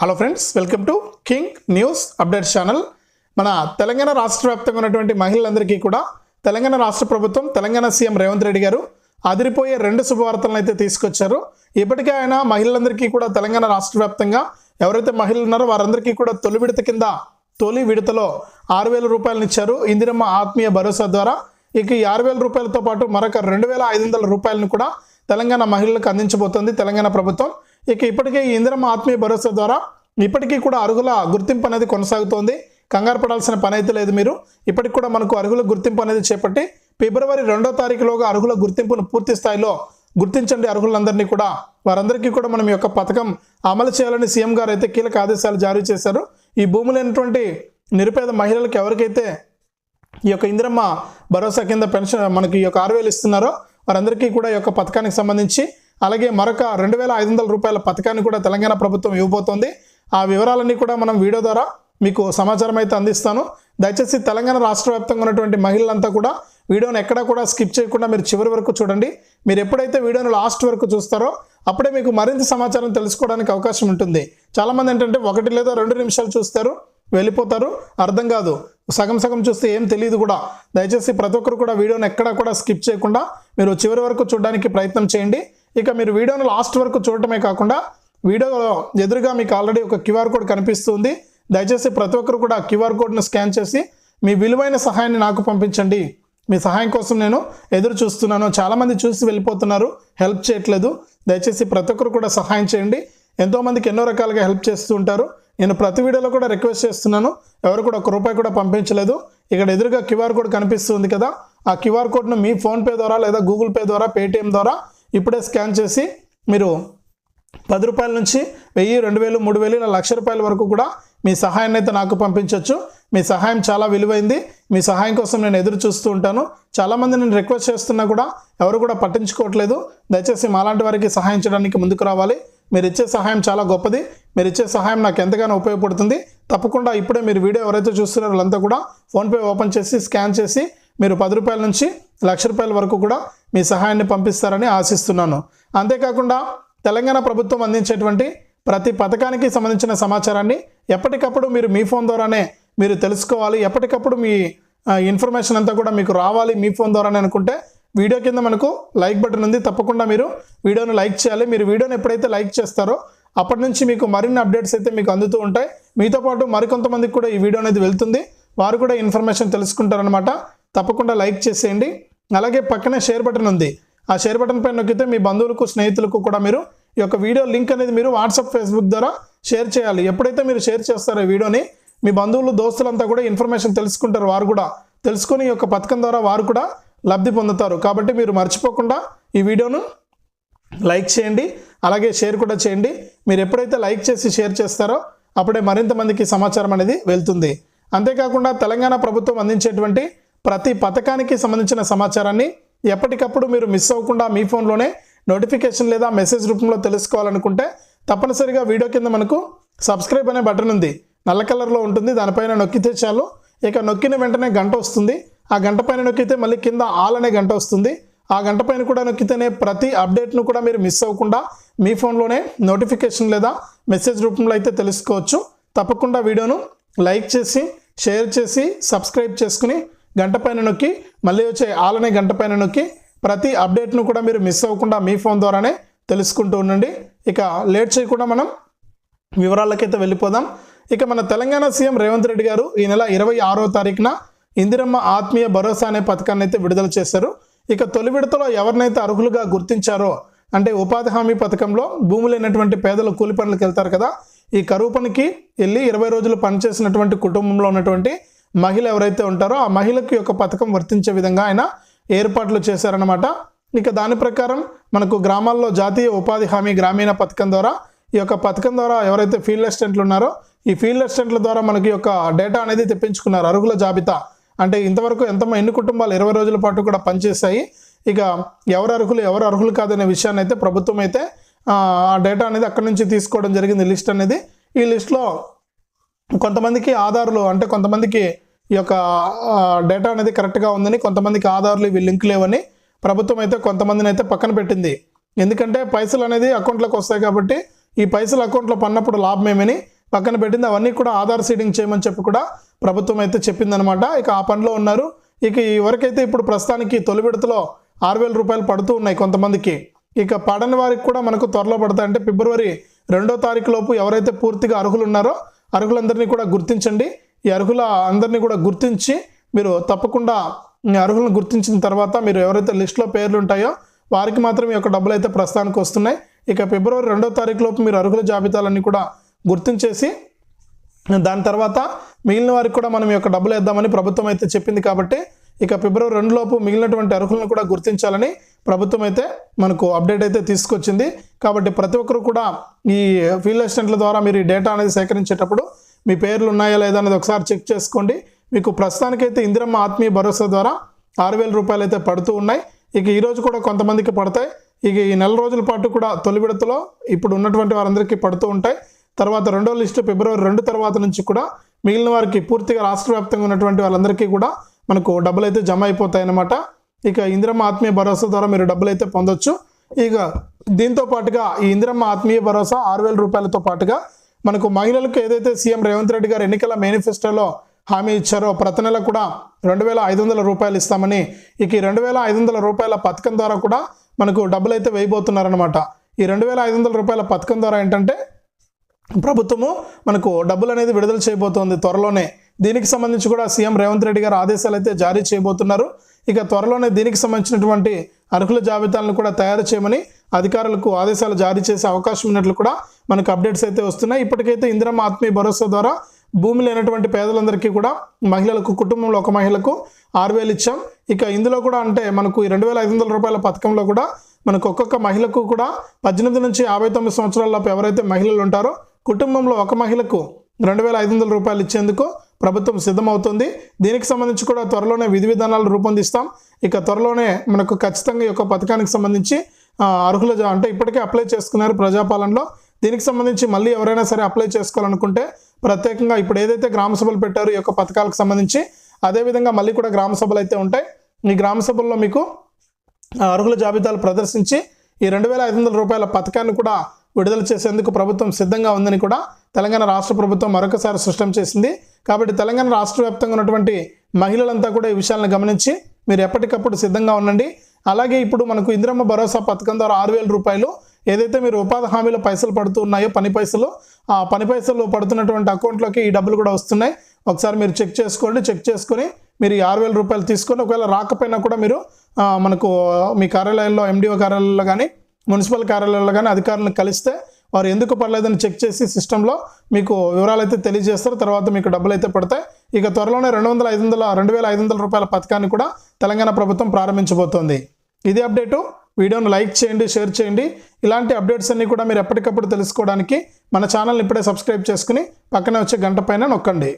Hello friends welcome to king news updates channel మన తెలంగాణ రాష్ట్ర వ్యాప్తంగా ఉన్నటువంటి మహిళలందరికీ కూడా తెలంగాణ రాష్ట్ర ప్రభుత్వం తెలంగాణ సీఎం రేవంత్ రెడ్డి గారు అదిరిపోయే రెండు శుభవార్తలను అయితే తీసుకొచ్చారు. ఇప్పటికే ఆయన మహిళలందరికీ కూడా తెలంగాణ రాష్ట్ర వ్యాప్తంగా ఎవరైతే మహిళలు ఉన్నారో వారందరికీ కూడా తొలి విడత కింద తొలి విడతలో ఆరు వేల రూపాయలను ఇచ్చారు. ఇందిరమ్మ ఆత్మీయ భరోసా ద్వారా ఇక ఈ ఆరు వేల రూపాయలతో పాటు మరొక రెండు వేల ఐదు వందల రూపాయలను కూడా తెలంగాణ మహిళలకు అందించబోతోంది తెలంగాణ ప్రభుత్వం. ఇక ఇప్పటికే ఈ ఇందిరమ్మ ఆత్మీయ భరోసా ద్వారా ఇప్పటికీ కూడా అర్హుల గుర్తింపు అనేది కొనసాగుతోంది. కంగారు పడాల్సిన పని అయితే లేదు మీరు. ఇప్పటికి కూడా మనకు అర్హుల గుర్తింపు అనేది చేపట్టి ఫిబ్రవరి రెండో తారీఖులోగా అర్హుల గుర్తింపును పూర్తి స్థాయిలో గుర్తించండి అర్హులందరినీ కూడా. వారందరికీ కూడా మనం ఈ యొక్క పథకం అమలు చేయాలని సీఎం గారు అయితే కీలక ఆదేశాలు జారీ చేశారు. ఈ భూమి లేనటువంటి నిరుపేద మహిళలకు ఎవరికైతే ఈ యొక్క ఇందిరమ్మ భరోసా కింద పెన్షన్ మనకి ఈ యొక్క ఆరు వేలు ఇస్తున్నారో వారందరికీ కూడా ఈ యొక్క పథకానికి సంబంధించి అలాగే మరొక రెండు వేల ఐదు వందల రూపాయల పథకాన్ని కూడా తెలంగాణ ప్రభుత్వం ఇవ్వబోతోంది. ఆ వివరాలన్నీ కూడా మనం వీడియో ద్వారా మీకు సమాచారం అయితే అందిస్తాను. దయచేసి తెలంగాణ రాష్ట్ర వ్యాప్తంగా ఉన్నటువంటి మహిళలంతా కూడా వీడియోని ఎక్కడా కూడా స్కిప్ చేయకుండా మీరు చివరి వరకు చూడండి. మీరు ఎప్పుడైతే వీడియోని లాస్ట్ వరకు చూస్తారో అప్పుడే మీకు మరింత సమాచారం తెలుసుకోవడానికి అవకాశం ఉంటుంది. చాలామంది ఏంటంటే ఒకటి లేదా రెండు నిమిషాలు చూస్తారు వెళ్ళిపోతారు అర్థం కాదు. సగం సగం చూస్తే ఏం తెలియదు కూడా. దయచేసి ప్రతి ఒక్కరు కూడా వీడియోని ఎక్కడా కూడా స్కిప్ చేయకుండా మీరు చివరి వరకు చూడడానికి ప్రయత్నం చేయండి. ఇక మీరు వీడియోను లాస్ట్ వరకు చూడటమే కాకుండా వీడియోలో ఎదురుగా మీకు ఆల్రెడీ ఒక క్యూఆర్ కోడ్ కనిపిస్తుంది. దయచేసి ప్రతి ఒక్కరు కూడా క్యూఆర్ కోడ్ను స్కాన్ చేసి మీ విలువైన సహాయాన్ని నాకు పంపించండి. మీ సహాయం కోసం నేను ఎదురు చూస్తున్నాను. చాలామంది చూసి వెళ్ళిపోతున్నారు. హెల్ప్ చేయట్లేదు. దయచేసి ప్రతి ఒక్కరు కూడా సహాయం చేయండి. ఎంతోమందికి ఎన్నో రకాలుగా హెల్ప్ చేస్తూ ఉంటారు. నేను ప్రతి వీడియోలో కూడా రిక్వెస్ట్ చేస్తున్నాను. ఎవరు కూడా ఒక రూపాయి కూడా పంపించలేదు. ఇక్కడ ఎదురుగా క్యూఆర్ కోడ్ కనిపిస్తుంది కదా. ఆ క్యూఆర్ కోడ్ను మీ ఫోన్పే ద్వారా లేదా గూగుల్ పే ద్వారా పేటిఎం ద్వారా ఇప్పుడే స్కాన్ చేసి మీరు పది రూపాయల నుంచి వెయ్యి రెండు వేలు మూడు వేలు ఇలా లక్ష రూపాయల వరకు కూడా మీ సహాయాన్ని అయితే నాకు పంపించవచ్చు మీ సహాయం చాలా విలువైంది. మీ సహాయం కోసం నేను ఎదురు చూస్తూ ఉంటాను. చాలామంది నేను రిక్వెస్ట్ చేస్తున్నా కూడా ఎవరు కూడా పట్టించుకోవట్లేదు. దయచేసి మాలాంటి వారికి సహాయం చేయడానికి ముందుకు రావాలి. మీరు ఇచ్చే సహాయం చాలా గొప్పది. మీరు ఇచ్చే సహాయం నాకు ఎంతగానో ఉపయోగపడుతుంది. తప్పకుండా ఇప్పుడే మీరు వీడియో ఎవరైతే చూస్తున్నారో వాళ్ళంతా కూడా ఫోన్పే ఓపెన్ చేసి స్కాన్ చేసి మీరు పది రూపాయల నుంచి లక్ష రూపాయల వరకు కూడా మీ సహాయాన్ని పంపిస్తారని ఆశిస్తున్నాను. అంతేకాకుండా తెలంగాణ ప్రభుత్వం అందించేటువంటి ప్రతి పథకానికి సంబంధించిన సమాచారాన్ని ఎప్పటికప్పుడు మీరు మీ ఫోన్ ద్వారానే మీరు తెలుసుకోవాలి. ఎప్పటికప్పుడు మీ ఇన్ఫర్మేషన్ అంతా కూడా మీకు రావాలి మీ ఫోన్ ద్వారానే అనుకుంటే వీడియో కింద మనకు లైక్ బటన్ ఉంది. తప్పకుండా మీరు వీడియోను లైక్ చేయాలి. మీరు వీడియోని ఎప్పుడైతే లైక్ చేస్తారో అప్పటి నుంచి మీకు మరిన్ని అప్డేట్స్ అయితే మీకు అందుతూ ఉంటాయి. మీతో పాటు మరికొంతమందికి కూడా ఈ వీడియో అనేది వెళ్తుంది. వారు కూడా ఇన్ఫర్మేషన్ తెలుసుకుంటారనమాట తప్పకుండా లైక్ చేసేయండి. అలాగే పక్కనే షేర్ బటన్ ఉంది. ఆ షేర్ బటన్ పైన నొక్కితే మీ బంధువులకు స్నేహితులకు కూడా మీరు ఈ యొక్క వీడియో లింక్ అనేది మీరు వాట్సాప్ ఫేస్బుక్ ద్వారా షేర్ చేయాలి. ఎప్పుడైతే మీరు షేర్ చేస్తారో ఈ వీడియోని మీ బంధువులు దోస్తులంతా కూడా ఇన్ఫర్మేషన్ తెలుసుకుంటారు వారు కూడా. తెలుసుకొని ఈ యొక్క పథకం ద్వారా వారు కూడా లబ్ధి పొందుతారు. కాబట్టి మీరు మర్చిపోకుండా ఈ వీడియోను లైక్ చేయండి. అలాగే షేర్ కూడా చేయండి. మీరు ఎప్పుడైతే లైక్ చేసి షేర్ చేస్తారో అప్పుడే మరింత మందికి సమాచారం అనేది వెళ్తుంది. అంతేకాకుండా తెలంగాణ ప్రభుత్వం అందించేటువంటి ప్రతి పథకానికి సంబంధించిన సమాచారాన్ని ఎప్పటికప్పుడు మీరు మిస్ అవ్వకుండా మీ ఫోన్లోనే నోటిఫికేషన్ లేదా మెసేజ్ రూపంలో తెలుసుకోవాలనుకుంటే తప్పనిసరిగా వీడియో కింద మనకు సబ్స్క్రైబ్ అనే బటన్ ఉంది. నల్ల కలర్లో ఉంటుంది. దానిపైన నొక్కితే చాలు. ఇక నొక్కిన వెంటనే గంట వస్తుంది. ఆ గంట పైన నొక్కితే మళ్ళీ కింద ఆల్ అనే గంట వస్తుంది. ఆ గంట పైన కూడా నొక్కితేనే ప్రతి అప్డేట్ను కూడా మీరు మిస్ అవ్వకుండా మీ ఫోన్లోనే నోటిఫికేషన్ లేదా మెసేజ్ రూపంలో అయితే తెలుసుకోవచ్చు. తప్పకుండా వీడియోను లైక్ చేసి షేర్ చేసి సబ్స్క్రైబ్ చేసుకుని గంట పైన నొక్కి మళ్ళీ వచ్చే ఆలనే గంట పైన నొక్కి ప్రతి అప్డేట్ను కూడా మీరు మిస్ అవ్వకుండా మీ ఫోన్ ద్వారానే తెలుసుకుంటూ ఉండండి. ఇక లేట్ చేయకుండా మనం వివరాలకైతే వెళ్ళిపోదాం. ఇక మన తెలంగాణ సీఎం రేవంత్ రెడ్డి గారు ఈ నెల ఇరవై ఆరో తారీఖున ఇందిరమ్మ ఆత్మీయ భరోసా అనే పథకాన్ని అయితే విడుదల చేశారు. ఇక తొలి విడతలో ఎవరినైతే అర్హులుగా గుర్తించారో అంటే ఉపాధి హామీ పథకంలో భూములు లేనటువంటి పేదలు కూలి పనులకు వెళ్తారు కదా ఈ కరువు పనికి వెళ్ళి ఇరవై రోజులు పనిచేసినటువంటి కుటుంబంలో ఉన్నటువంటి మహిళ ఎవరైతే ఉంటారో ఆ మహిళకి యొక్క పథకం వర్తించే విధంగా ఆయన ఏర్పాట్లు చేశారనమాట ఇక దాని ప్రకారం మనకు గ్రామాల్లో జాతీయ ఉపాధి హామీ గ్రామీణ పథకం ద్వారా ఈ యొక్క పథకం ద్వారా ఎవరైతే ఫీల్డ్ అసిస్టెంట్లు ఉన్నారో ఈ ఫీల్డ్ అసిస్టెంట్ల ద్వారా మనకి యొక్క డేటా అనేది తెప్పించుకున్నారు. అరుగుల జాబితా. అంటే ఇంతవరకు ఎంత ఎన్ని కుటుంబాలు ఇరవై రోజుల పాటు కూడా పనిచేశాయి. ఇక ఎవరు అర్హులు ఎవరు అర్హులు కాదనే విషయాన్ని అయితే ప్రభుత్వం అయితే ఆ ఆ డేటా అనేది అక్కడి నుంచి తీసుకోవడం జరిగింది. లిస్ట్ అనేది ఈ లిస్ట్లో కొంతమందికి ఆధార్లు అంటే కొంతమందికి ఈ యొక్క డేటా అనేది కరెక్ట్గా ఉందని కొంతమందికి ఆధార్లు ఇవి లింక్ లేవని ప్రభుత్వం అయితే కొంతమందిని అయితే పక్కన పెట్టింది. ఎందుకంటే పైసలు అనేది అకౌంట్లోకి వస్తాయి కాబట్టి ఈ పైసలు అకౌంట్లో పన్నప్పుడు లాభం ఏమని పక్కన పెట్టింది. అవన్నీ కూడా ఆధార్ సీడింగ్ చేయమని చెప్పి కూడా ప్రభుత్వం అయితే చెప్పిందనమాట. ఇక ఆ పనిలో ఉన్నారు. ఇక ఈ వరకైతే ఇప్పుడు ప్రస్తుతానికి తొలి విడతలో ఆరు వేల రూపాయలు పడుతూ ఉన్నాయి కొంతమందికి. ఇక పడని వారికి కూడా మనకు త్వరలో పడతాయి అంటే ఫిబ్రవరి రెండో తారీఖు లోపు ఎవరైతే పూర్తిగా అర్హులు ఉన్నారో అర్హులందరినీ కూడా గుర్తించండి. ఈ అర్హుల అందరినీ కూడా గుర్తించి మీరు తప్పకుండా ఈ అర్హులను గుర్తించిన తర్వాత మీరు ఎవరైతే లిస్టులో పేర్లు ఉంటాయో వారికి మాత్రం ఈ యొక్క డబ్బులు అయితే ప్రస్తుతానికి వస్తున్నాయి. ఇక ఫిబ్రవరి రెండో తారీఖు లోపు మీరు అర్హుల జాబితాలన్నీ కూడా గుర్తించేసి దాని తర్వాత మిగిలిన వారికి కూడా మనం ఈ యొక్క డబ్బులు వేద్దామని ప్రభుత్వం అయితే చెప్పింది కాబట్టి ఇక ఫిబ్రవరి రెండు లోపు మిగిలినటువంటి అర్హులను కూడా గుర్తించాలని ప్రభుత్వం అయితే మనకు అప్డేట్ అయితే తీసుకొచ్చింది. కాబట్టి ప్రతి ఒక్కరు కూడా ఈ ఫీల్డ్ అసిస్టెంట్ల ద్వారా మీరు ఈ డేటా అనేది సేకరించేటప్పుడు మీ పేర్లు ఉన్నాయా లేదా అనేది ఒకసారి చెక్ చేసుకోండి. మీకు ప్రస్తుతానికైతే ఇందిరమ్మ ఆత్మీయ భరోసా ద్వారా ఆరు వేల రూపాయలు అయితే పడుతూ ఉన్నాయి. ఇక ఈరోజు కూడా కొంతమందికి పడతాయి. ఇక ఈ నెల రోజుల పాటు కూడా తొలి విడతలో ఇప్పుడు ఉన్నటువంటి వారందరికీ పడుతూ ఉంటాయి. తర్వాత రెండో లిస్టు ఫిబ్రవరి రెండు తర్వాత నుంచి కూడా మిగిలిన వారికి పూర్తిగా రాష్ట్ర వ్యాప్తంగా ఉన్నటువంటి వాళ్ళందరికీ కూడా మనకు డబ్బులు అయితే జమ అయిపోతాయి అన్నమాట ఇక ఇందిరమ్మ ఆత్మీయ భరోసా ద్వారా మీరు డబ్బులు అయితే పొందొచ్చు. ఇక దీంతో పాటుగా ఈ ఇందిరమ్మ ఆత్మీయ భరోసా ఆరు వేల రూపాయలతో పాటుగా మనకు మహిళలకు ఏదైతే సీఎం రేవంత్ రెడ్డి గారు ఎన్నికల మేనిఫెస్టోలో హామీ ఇచ్చారో ప్రతి నెల కూడా రెండు వేల ఐదు వందల రూపాయలు ఇస్తామని ఇక ఈ రెండు వేల ఐదు వందల రూపాయల పథకం ద్వారా కూడా మనకు డబ్బులు అయితే వేయబోతున్నారనమాట ఈ రెండు వేల ఐదు వందల రూపాయల పథకం ద్వారా ఏంటంటే ప్రభుత్వము మనకు డబ్బులు అనేది విడుదల చేయబోతోంది త్వరలోనే. దీనికి సంబంధించి కూడా సీఎం రేవంత్ రెడ్డి గారు ఆదేశాలు అయితే జారీ చేయబోతున్నారు. ఇక త్వరలోనే దీనికి సంబంధించినటువంటి అర్హుల జాబితాలను కూడా తయారు చేయమని అధికారులకు ఆదేశాలు జారీ చేసే అవకాశం ఉన్నట్లు కూడా మనకు అప్డేట్స్ అయితే వస్తున్నాయి. ఇప్పటికైతే ఇందిరమ్మ ఆత్మీయ భరోసా ద్వారా భూమి లేనటువంటి పేదలందరికీ కూడా మహిళలకు కుటుంబంలో ఒక మహిళకు ఆరు వేలు ఇచ్చాం. ఇక ఇందులో కూడా అంటే మనకు ఈ రెండు వేల ఐదు వందల రూపాయల పథకంలో కూడా మనకు ఒక్కొక్క మహిళకు కూడా పద్దెనిమిది నుంచి యాభై తొమ్మిది సంవత్సరాలలోపు ఎవరైతే మహిళలు ఉంటారో కుటుంబంలో ఒక మహిళకు రెండు వేల ఐదు వందల రూపాయలు ఇచ్చేందుకు ప్రభుత్వం సిద్ధమవుతుంది. దీనికి సంబంధించి కూడా త్వరలోనే విధి విధానాలు రూపొందిస్తాం. ఇక త్వరలోనే మనకు ఖచ్చితంగా ఈ యొక్క పథకానికి సంబంధించి అర్హుల అంటే ఇప్పటికే అప్లై చేసుకున్నారు ప్రజాపాలనలో. దీనికి సంబంధించి మళ్ళీ ఎవరైనా సరే అప్లై చేసుకోవాలనుకుంటే ప్రత్యేకంగా ఇప్పుడు ఏదైతే గ్రామ సభలు పెట్టారో ఈ యొక్క పథకాలకు సంబంధించి అదేవిధంగా మళ్ళీ కూడా గ్రామ సభలు అయితే ఉంటాయి. ఈ గ్రామ సభల్లో మీకు అర్హుల జాబితాలు ప్రదర్శించి ఈ రెండు వేల ఐదు వందల రూపాయల పథకాన్ని కూడా విడుదల చేసేందుకు ప్రభుత్వం సిద్ధంగా ఉందని కూడా తెలంగాణ రాష్ట్ర ప్రభుత్వం మరొకసారి స్పష్టం చేసింది. కాబట్టి తెలంగాణ రాష్ట్ర వ్యాప్తంగా ఉన్నటువంటి మహిళలంతా కూడా ఈ విషయాలను గమనించి మీరు ఎప్పటికప్పుడు సిద్ధంగా ఉండండి. అలాగే ఇప్పుడు మనకు ఇందిరమ్మ భరోసా పథకం ద్వారా ఆరు వేల రూపాయలు ఏదైతే మీరు ఉపాధి హామీలో పైసలు పడుతున్నాయో పని పైసలు ఆ పని పైసలు పడుతున్నటువంటి అకౌంట్లోకి ఈ డబ్బులు కూడా వస్తున్నాయి. ఒకసారి మీరు చెక్ చేసుకోండి చెక్ చేసుకొని మీరు ఈ ఆరు వేల రూపాయలు తీసుకొని ఒకవేళ రాకపోయినా కూడా మీరు మనకు మీ కార్యాలయంలో ఎండిఓ కార్యాలయంలో కానీ మున్సిపల్ కార్యాలయంలో కానీ అధికారులను కలిస్తే వారు ఎందుకు పడలేదని చెక్ చేసి సిస్టంలో మీకు వివరాలు అయితే తెలియజేస్తారు. తర్వాత మీకు డబ్బులు అయితే పడతాయి. ఇక త్వరలోనే రెండు వందల ఐదు వందల రెండు వేల ఐదు వందల రూపాయల పథకాన్ని కూడా తెలంగాణ ప్రభుత్వం ప్రారంభించబోతోంది. ఇదే అప్డేటు. వీడియోను లైక్ చేయండి షేర్ చేయండి. ఇలాంటి అప్డేట్స్ అన్ని కూడా మీరు ఎప్పటికప్పుడు తెలుసుకోవడానికి మన ఛానల్ని ఇప్పుడే సబ్స్క్రైబ్ చేసుకుని పక్కనే వచ్చే గంట పైన నొక్కండి.